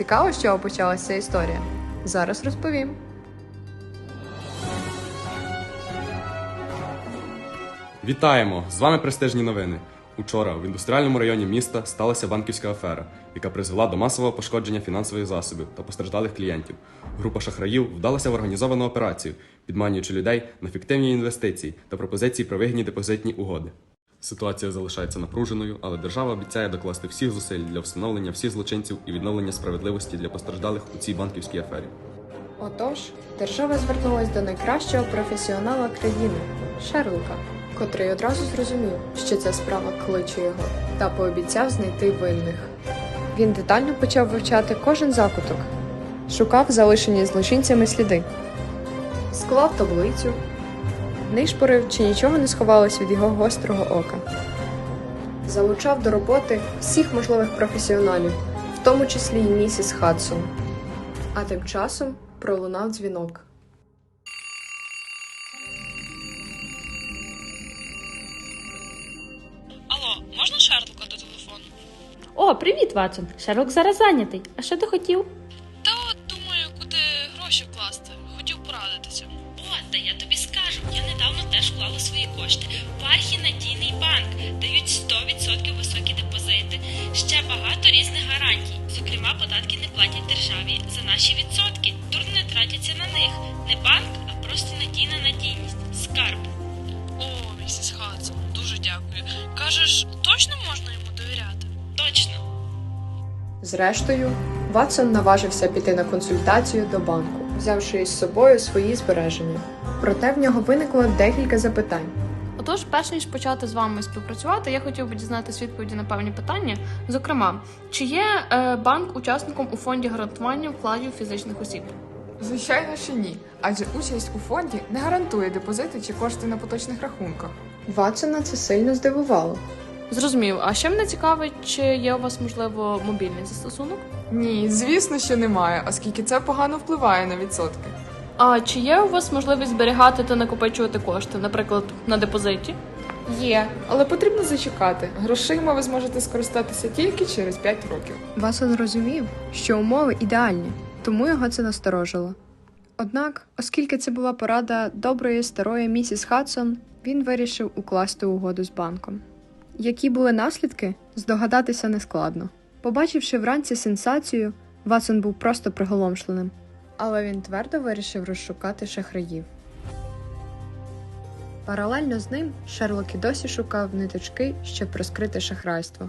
Цікаво, з чого почалася історія. Зараз розповім. Вітаємо! З вами престижні новини. Учора в індустріальному районі міста сталася банківська афера, яка призвела до масового пошкодження фінансових засобів та постраждалих клієнтів. Група шахраїв вдалася в організовану операцію, підманюючи людей на фіктивні інвестиції та пропозиції про вигідні депозитні угоди. Ситуація залишається напруженою, але держава обіцяє докласти всіх зусиль для встановлення всіх злочинців і відновлення справедливості для постраждалих у цій банківській афері. Отож, держава звернулась до найкращого професіонала країни Шерлока, котрий одразу зрозумів, що ця справа кличе його, та пообіцяв знайти винних. Він детально почав вивчати кожен закуток, шукав залишені злочинцями сліди, склав таблицю, нишпорив, чи нічого не сховалось від його гострого ока. Залучав до роботи всіх можливих професіоналів, в тому числі й місіс Хадсон. А тим часом пролунав дзвінок. Алло, можна Шерлока до телефону? О, привіт, Ватсон. Шерлок зараз зайнятий. А що ти хотів? Різних гарантій. Зокрема, податки не платять державі за наші відсотки. Дурно не тратяться на них. Не банк, а просто надійна надійність. Скарб. О, місіс Хадсон, дуже дякую. Кажеш, точно можна йому довіряти? Точно. Зрештою, Ватсон наважився піти на консультацію до банку, взявши із собою свої збереження. Проте в нього виникло декілька запитань. Отож, перш ніж почати з вами співпрацювати, я хотів би дізнатися відповіді на певні питання. Зокрема, чи є е, банк учасником у фонді гарантування вкладів фізичних осіб? Звичайно, що ні, адже участь у фонді не гарантує депозити чи кошти на поточних рахунках. Ватсона це сильно здивувало. Зрозумів. А ще мене цікавить, чи є у вас можливо мобільний застосунок? Ні, звісно, що немає, оскільки це погано впливає на відсотки. А чи є у вас можливість зберігати та накопичувати кошти, наприклад, на депозиті? Є, але потрібно зачекати. Грошима ви зможете скористатися тільки через 5 років. Ватсон розумів, що умови ідеальні, тому його це насторожило. Однак, оскільки це була порада доброї старої місіс Хадсон, він вирішив укласти угоду з банком. Які були наслідки, здогадатися нескладно. Побачивши вранці сенсацію, Ватсон був просто приголомшленим. Але він твердо вирішив розшукати шахраїв. Паралельно з ним Шерлок і досі шукав ниточки, щоб розкрити шахрайство.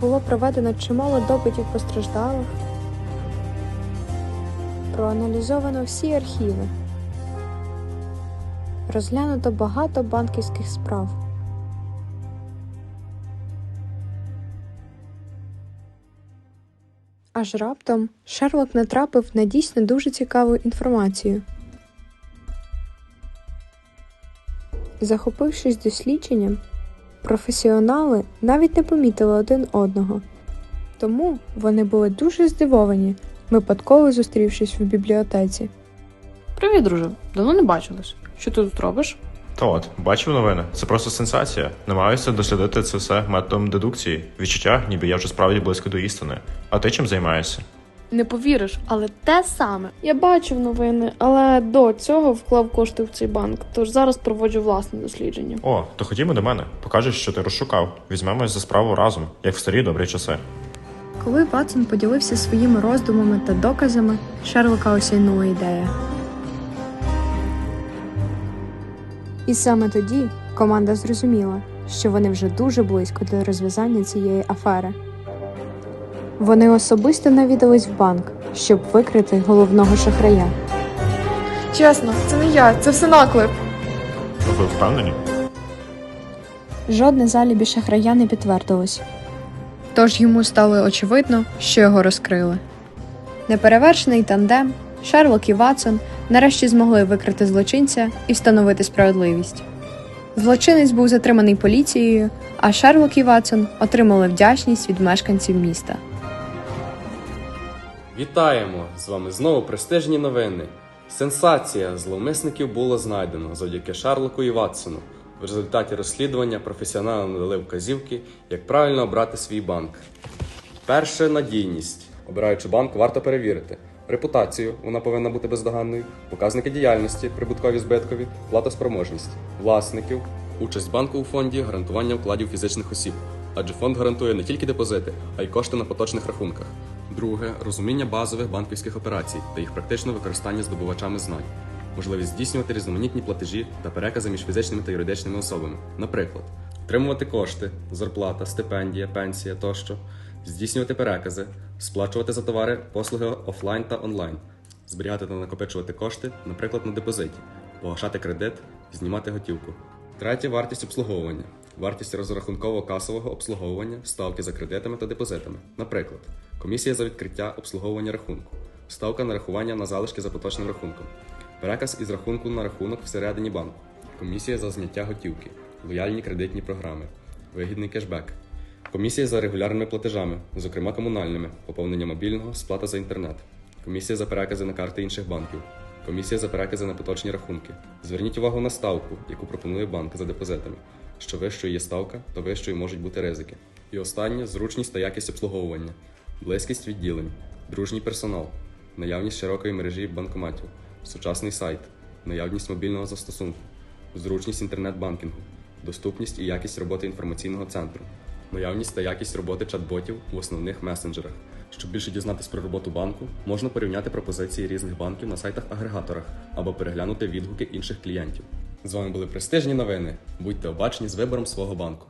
Було проведено чимало допитів постраждалих, проаналізовано всі архіви, розглянуто багато банківських справ. Аж раптом Шерлок натрапив на дійсно дуже цікаву інформацію. Захопившись дослідженням, професіонали навіть не помітили один одного. Тому вони були дуже здивовані, випадково зустрівшись в бібліотеці. Привіт, друже. Давно не бачились. Що ти тут робиш? Та от, бачив новини. Це просто сенсація. Намагаюся дослідити це все методом дедукції. Відчуття, ніби я вже справді близько до істини. А ти чим займаєшся? Не повіриш, але те саме. Я бачив новини, але до цього вклав кошти в цей банк, тож зараз проводжу власне дослідження. О, то ходімо до мене. Покажеш, що ти розшукав. Візьмемось за справу разом, як в старі добрі часи. Коли Ватсон поділився своїми роздумами та доказами, Шерлока осяйнула ідея. І саме тоді команда зрозуміла, що вони вже дуже близько до розв'язання цієї афери. Вони особисто навідались в банк, щоб викрити головного шахрая. Чесно, це не я, це все наклеп. Ви впевнені? Жодне залібі шахрая не підтвердилось. Тож йому стало очевидно, що його розкрили. Неперевершений тандем, Шерлок і Ватсон нарешті змогли викрити злочинця і встановити справедливість. Злочинець був затриманий поліцією, а Шерлок і Ватсон отримали вдячність від мешканців міста. Вітаємо! З вами знову престижні новини. Сенсація зловмисників було знайдено завдяки Шарлоку і Ватсону. В результаті розслідування професіонали надали вказівки, як правильно обрати свій банк. Перше надійність. Обираючи банк, варто перевірити. Репутацію, вона повинна бути бездоганною, показники діяльності, прибуткові збиткові, платоспроможність, власників, участь банку у фонді, гарантування вкладів фізичних осіб. Адже фонд гарантує не тільки депозити, а й кошти на поточних рахунках. Друге розуміння базових банківських операцій та їх практичне використання здобувачами знань. Можливість здійснювати різноманітні платежі та перекази між фізичними та юридичними особами. Наприклад, отримувати кошти, зарплата, стипендія, пенсія тощо, здійснювати перекази, сплачувати за товари, послуги офлайн та онлайн, зберігати та накопичувати кошти, наприклад, на депозиті, погашати кредит, знімати готівку. Третє вартість обслуговування. Вартість розрахункового касового обслуговування, ставки за кредитами та депозитами. Наприклад, комісія за відкриття обслуговування рахунку, ставка нарахування на залишки за поточним рахунком, переказ із рахунку на рахунок всередині банку, комісія за зняття готівки, лояльні кредитні програми, вигідний кешбек, комісія за регулярними платежами, зокрема комунальними, поповнення мобільного, сплата за інтернет, комісія за перекази на карти інших банків, комісія за перекази на поточні рахунки. Зверніть увагу на ставку, яку пропонує банк за депозитами. Що вищою є ставка, то вищою можуть бути ризики. І останнє зручність та якість обслуговування, близькість відділень, дружній персонал, наявність широкої мережі банкоматів, сучасний сайт, наявність мобільного застосунку, зручність інтернет-банкінгу, доступність і якість роботи інформаційного центру, наявність та якість роботи чат-ботів в основних месенджерах. Щоб більше дізнатись про роботу банку, можна порівняти пропозиції різних банків на сайтах-агрегаторах або переглянути відгуки інших клієнтів. З вами були престижні новини. Будьте обачні з вибором свого банку.